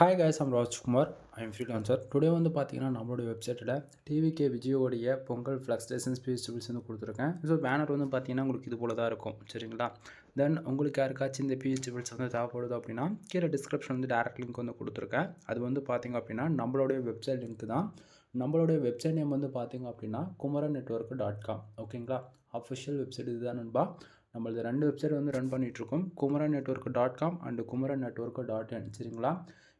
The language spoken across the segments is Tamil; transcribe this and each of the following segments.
Hi guys I'm Rajkumar I'm freelancer today வந்து பார்த்தீங்கன்னா நம்மளுடைய வெப்சைட்டில் டிவிகே விஜயோடைய பொங்கல் ஃப்ளக்ஸ் டேசன்ஸ் பிஹெச்பிள்ஸ் வந்து கொடுத்துருக்கேன். ஸோ பேனர் வந்து பார்த்தீங்கன்னா உங்களுக்கு இது போல தான் இருக்கும். சரிங்களா? தென் உங்களுக்கு யாருக்காச்சும் இந்த பிஹெச்பிள்ஸ் வந்து தேவைப்படுது அப்படின்னா கீழே டிஸ்கிரிப்ஷன் வந்து டேரக்ட் லிங்க் வந்து கொடுத்துருக்கேன். அது வந்து பார்த்தீங்க அப்படின்னா நம்மளுடைய வெப்சைட் லிங்க் தான். நம்மளுடைய வெப்சைட் நேம் வந்து பார்த்தீங்க அப்படின்னா குமரன் நெட்ஒர்க் டாட் காம் ஓகேங்களா அஃபிஷியல் வெப்சைட் இதுதான் நண்பா. நம்மளது ரெண்டு வெப்சைட் வந்து ரன் பண்ணிகிட்ருக்கோம் Kumaran network dot com and Kumaran network dot in சரிங்களா?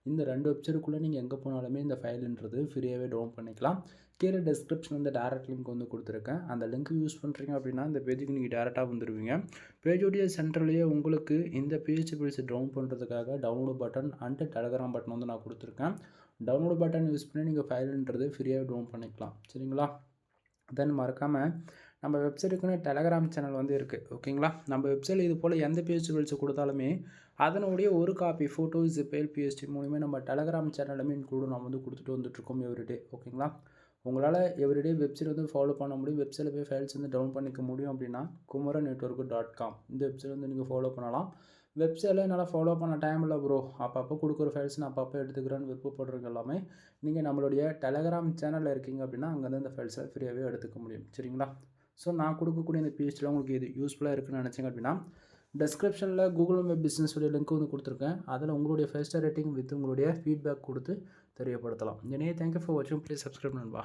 இந்த ரெண்டு வெப்சைட்டுக்குள்ளே நீங்கள் எங்கே போனாலுமே இந்த ஃபைலுன்றது ஃப்ரீயாகவே டவுன் பண்ணிக்கலாம். கீழே டிஸ்கிரிப்ஷன் வந்து டேரக்ட் லிங்க் வந்து கொடுத்துருக்கேன். அந்த லிங்க் யூஸ் பண்ணுறீங்க அப்படின்னா இந்த பேஜுக்கு நீங்கள் டேரெக்டாக வந்துடுவீங்க பேஜுடைய சென்டர்லேயே உங்களுக்கு இந்த பிஹெச்பிஎல்ஸ் டவுன் பண்ணுறதுக்காக download button and Telegram button வந்து நான் கொடுத்துருக்கேன். டவுன்லோட் பட்டன் யூஸ் பண்ணி நீங்கள் ஃபைலுன்றது ஃப்ரீயாக டவுன் பண்ணிக்கலாம். சரிங்களா? தென் மறக்காமல் நம்ம வெப்சைட்டுக்குன்னு டெலகிராம் சேனல் வந்து இருக்குது ஓகேங்களா? நம்ம வெப்சைட்டில் இது போல் எந்த பிஹெச்பிஎல்ஸ் கொடுத்தாலுமே அதனுடைய ஒரு காப்பி ஃபோட்டோஸ் பேல் பிஎஸ்டி மூலிமே நம்ம டெலகிராம் சேனலுமே இன்க்ளூடு நம்ம வந்து கொடுத்துட்டு வந்துட்டுருக்கோம் எவ்ரிடே ஓகேங்களா? உங்களால் எவ்ரிடே வெப்சைட் வந்து ஃபாலோ பண்ண முடியும். வெப்சைட்டில் போய் ஃபைல்ஸ் வந்து டவுன் பண்ணிக்க முடியும் அப்படின்னா குமரன் நெட்ஒர்க்கு டாட் காம் இந்த வெப்சைட் வந்து நீங்கள் ஃபாலோ பண்ணலாம். வெப்சைட்டில் என்னால் ஃபாலோ பண்ண டைம் இல்லை ப்ரோ அப்பப்போ கொடுக்குற ஃபைல்ஸ் நான் அப்பப்போ எடுத்துக்கிறேன்னு விருப்பப்படுறது எல்லாமே நீங்கள் நம்மளுடைய டெலகிராம் சேனலில் இருக்கீங்க அப்படின்னா அங்கேருந்து இந்த ஃபைல்ஸை ஃப்ரீயாகவே எடுத்துக்க முடியும். சரிங்களா? ஸோ நான் கொடுக்கக்கூடிய இந்த பேஜில் உங்களுக்கு இது யூஸ்ஃபுல்லாக இருக்குன்னு நினச்சிங்க அப்படின்னா டெஸ்கிரிப்ஷனில் கூகுள் மே பிஸ்னஸோடைய லிங்க் வந்து கொடுத்துருக்கேன். அதில் உங்களுடைய ஃபைவ் ஸ்டார் ரேட்டிங் வித் உங்களுடைய ஃபீட்பேக் கொடுத்து தெரியப்படுத்தலாம். எனவே தேங்க்யூ ஃபார் வாட்சிங் ப்ளீஸ் சப்ஸ்கிரைப் நண்பா.